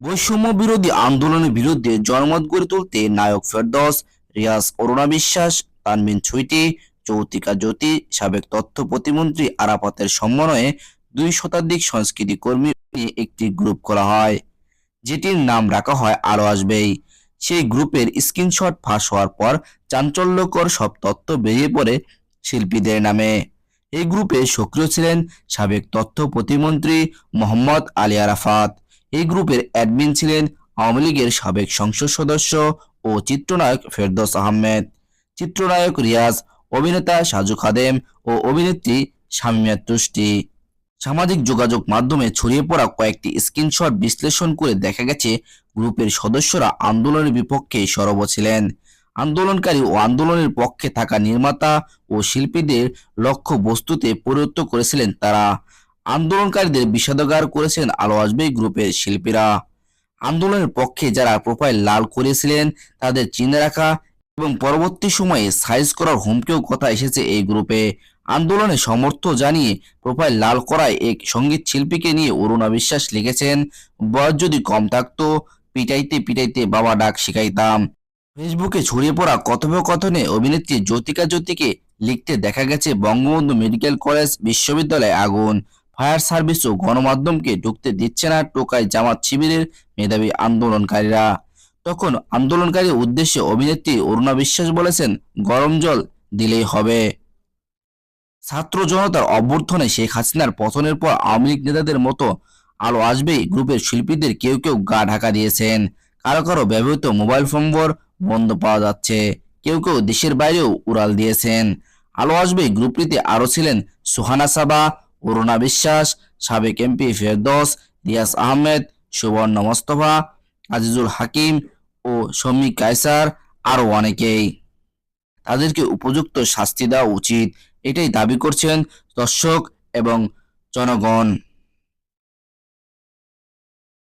বৈষম্য বিরোধী আন্দোলনের বিরুদ্ধে জনমত গড়ে তুলতে নায়ক ফেরদস, রিয়াজ অরুণা বিশ্বাস তানবিন ছুইটি চৌতিকা জ্যোতি, সাবেক তথ্য প্রতিমন্ত্রী আরাফাতের সমন্বয়ে দুই শতাধিক সংস্কৃতি কর্মী একটি গ্রুপ করা হয়। যেটির নাম রাখা হয় আলো আসবেই। সেই গ্রুপের স্ক্রিনশট ফাঁস হওয়ার পর চাঞ্চল্যকর সব তথ্য বেরিয়ে পড়ে শিল্পীদের নামে। এই গ্রুপে সক্রিয় ছিলেন সাবেক তথ্য প্রতিমন্ত্রী মোহাম্মদ আলী আরাফাত। এই গ্রুপের অ্যাডমিন ছিলেন আওয়ামী লীগের সাবেক সংসদ সদস্য ও চিত্রনায়ক ফেরদৌস আহমেদ। চিত্রনায়ক রিয়াজ, অভিনেতা সাজু খাদেম ও অভিনেত্রী শামিমা তুষ্টি। সামাজিক যোগাযোগ মাধ্যমে ছড়িয়ে পড়া কয়েকটি স্ক্রিনশট বিশ্লেষণ করে দেখা গেছে, গ্রুপের সদস্যরা আন্দোলনের বিপক্ষে সরব ছিলেন। আন্দোলনকারী ও আন্দোলনের পক্ষে থাকা নির্মাতা ও শিল্পীদের লক্ষ্য বস্তুতে পরিণত করেছিলেন তারা। আন্দোলনকারীদের বিষাদগার করেছেন আলো আসবে গ্রুপের শিল্পীরা। আন্দোলনের পক্ষে যারা প্রোফাইল লাল করেছিলেন, তাদের চিনে রাখা এবং পরবর্তী সময়ে সাইজ করার হুমকিও কথা এসেছে এই গ্রুপে। আন্দোলনে সমর্থ জানিয়ে প্রোফাইল লাল করায় এক সংগীত শিল্পীকে নিয়ে অরুণা বিশ্বাস লিখেছেন, বয়স যদি কম থাকতো, পিটাইতে পিটাইতে বাবা ডাক শিখাইতাম। ফেসবুকে ছড়িয়ে পড়া কথোপকথনে অভিনেত্রী জ্যোতিকা জ্যোতিকে লিখতে দেখা গেছে বঙ্গবন্ধু মেডিকেল কলেজ বিশ্ববিদ্যালয়ে আগুন। ফায়ার সার্ভিস ও গণমাধ্যমকে ঢুকতে দিচ্ছে না টোকাই জামাত শিবিরের মেধাবী আন্দোলনকারীরা। তখন আন্দোলনকারী উদ্দেশ্যে অভিনেত্রী অরুণা বিশ্বাস বলেছেন, গরম জল দিলেই হবে। ছাত্র জনতার অভ্যর্থনে শেখ হাসিনার পতনের পর আওয়ামী লীগ নেতাদের মতো আলো আসবেই গ্রুপের শিল্পীদের কেউ কেউ গা ঢাকা দিয়েছেন। কারও কারও ব্যবহৃত মোবাইল নম্বর বন্ধ পাওয়া যাচ্ছে, কেউ কেউ দেশের বাইরেও উড়াল দিয়েছেন। আলো আসবে গ্রুপটিতে আরও ছিলেন সুহানা সাবা অরুণা বিশ্বাস, সাবেক এমপি ফেরদোস রিয়াজ আহমেদ, সুবর্ণ মোস্তফা, আজিজুল হাকিম ও শমী কায়সার আরও অনেকেই। তাদেরকে উপযুক্ত শাস্তি দেওয়া উচিত। এটাই দাবি করছেন দর্শক এবং জনগণ।